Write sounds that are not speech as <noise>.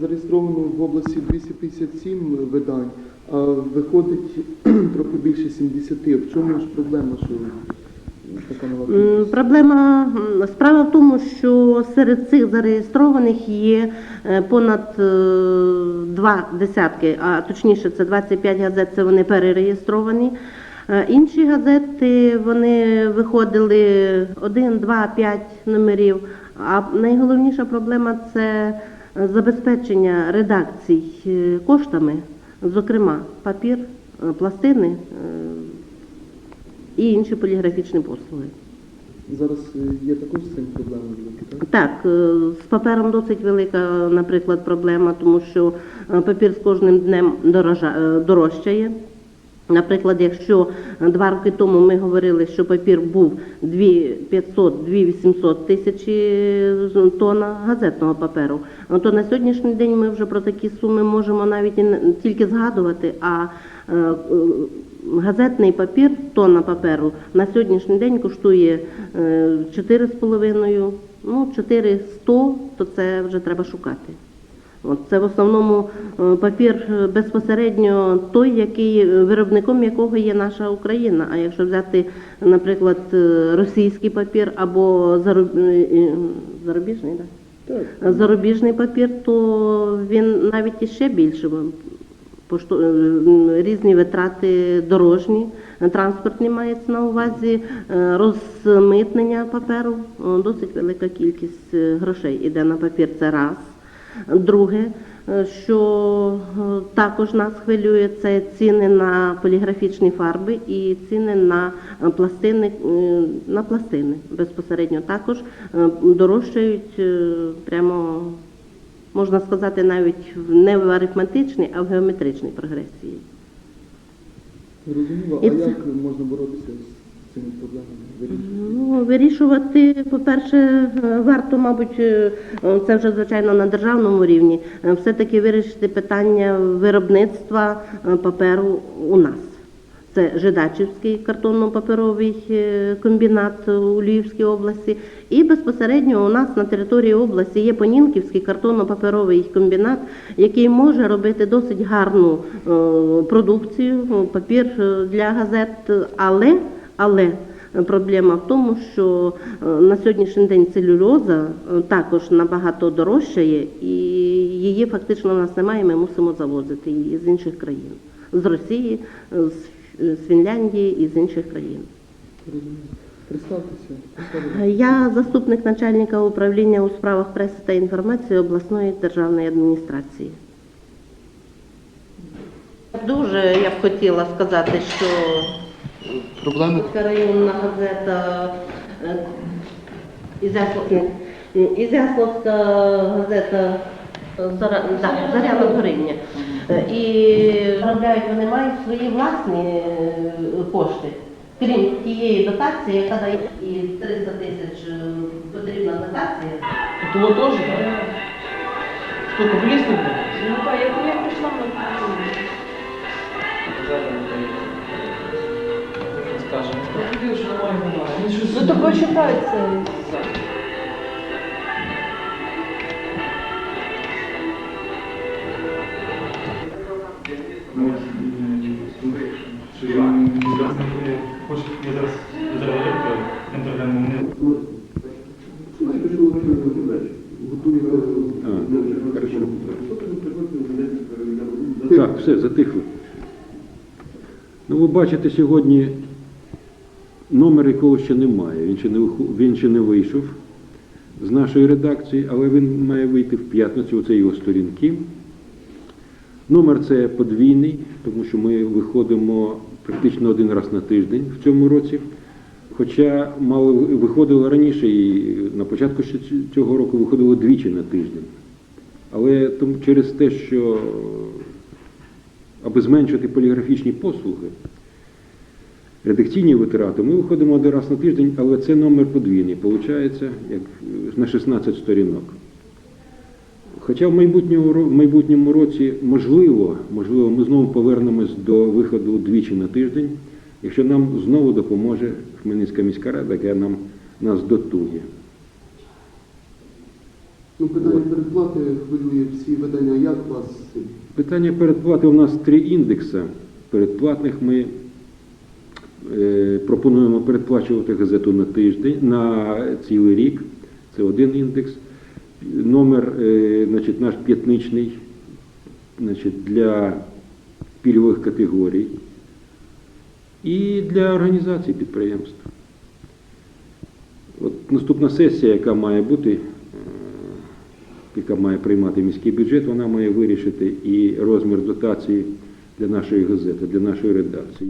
Зареєстровано в області 257 видань, а виходить <clears throat> трохи більше 70. В чому ж проблема, що нова Проблема справа в тому, що серед цих зареєстрованих є е, понад е, два десятки, а точніше, це 25 газет, це вони перереєстровані. Е, Інші газети вони виходили 1, 2, 5 номерів. А найголовніша проблема це забезпечення редакцій е, коштами, зокрема папір, е, пластини е, і інші поліграфічні послуги. Зараз є також з цим проблеми великі, так? Так, з папером досить велика, наприклад, проблема, тому що папір з кожним днем дорожчає. Наприклад, якщо два роки тому ми говорили, що папір був 2500-2800 тисячі тонн газетного паперу, е, то на сьогоднішній день ми вже про такі суми можемо навіть тільки згадувати, а е, е, газетний папір, тонна паперу на сьогоднішній день коштує е, 4,5, ну 400, то це вже треба шукати. Це в основному е, папір е, безпосередньо той, який е, виробником якого є наша Україна. А якщо взяти, наприклад, російський папір або заруб- зарубіжний, да? Так. зарубіжний папір, то він навіть іще більше. пошту- різні витрати дорожні, транспортні мається на увазі, розмитнення паперу, досить велика кількість грошей іде на папір. Це раз. Друге, що е, також нас хвилює, це ціни на поліграфічні фарби і ціни на е, пластини, е, на пластини безпосередньо також дорожчають прямо, можна сказати, навіть не в арифметичній, а в геометричній прогресії. Зрозуміло. І А це- як можна боротися з цими проблемами? Вирішити? Ну, вирішувати, по-перше, варто, мабуть, е, це вже звичайно на державному рівні, е, все-таки вирішити питання виробництва е, паперу у нас. Це Жидачівський картонно-паперовий комбінат у Львівській області. І безпосередньо у нас на території області є Понінківський картонно-паперовий комбінат, який може робити досить гарну продукцію, папір для газет, але, але Проблема в тому, що е, на сьогоднішній день целюльоза е, також набагато дорожчає, і її фактично у нас немає. Ми мусимо завозити її з інших країн, з Росії, е, з Фінляндії і з інших країн. Представтеся. Я заступник начальника управління у справах преси та інформації обласної державної адміністрації. Дуже я б хотіла сказати, що Проблеми? Це районна газета е, м, Ізяславська газета е, Зара- да, Заря Надгоріння. Е, І заробляють вони мають свої власні е, кошти. Крім тієї дотації, яка дає і 300 тисяч е, потрібна дотація. Да? Что, капеллистов? Ну так, як я Ну то. Я зараз зараз інтерв'ю не? Так, все, затихло. Ну, ви бачите, сьогодні номер якого ще немає. Він ще не, він ще не вийшов з нашої редакції, але він має вийти в п'ятницю, оце його сторінки. Номер це подвійний, тому що ми виходимо практично один раз на тиждень в цьому році. Хоча мало виходило раніше і на початку цього року виходило двічі на тиждень. Але тому через те, що аби зменшити поліграфічні послуги, редакційні витрати, ми виходимо один раз на тиждень, але це номер подвійний, виходить, як на 16 сторінок. Хоча в майбутньому, в майбутньому році, можливо, можливо, ми знову повернемось до виходу двічі на тиждень, якщо нам знову допоможе Хмельницька міська рада, яка нам, нас дотує. Ну, питання От. передплати хвилює всі видання. Як вас? Питання передплати у нас три індекси. Передплатних ми пропонуємо передплачувати газету на тиждень, на цілий рік. Це один індекс. Номер, е, значить, наш п'ятничний значить, для пільгових категорій і для організацій підприємств. От наступна сесія, яка має бути, е, яка має приймати міський бюджет, вона має вирішити і розмір дотації для нашої газети, для нашої редакції.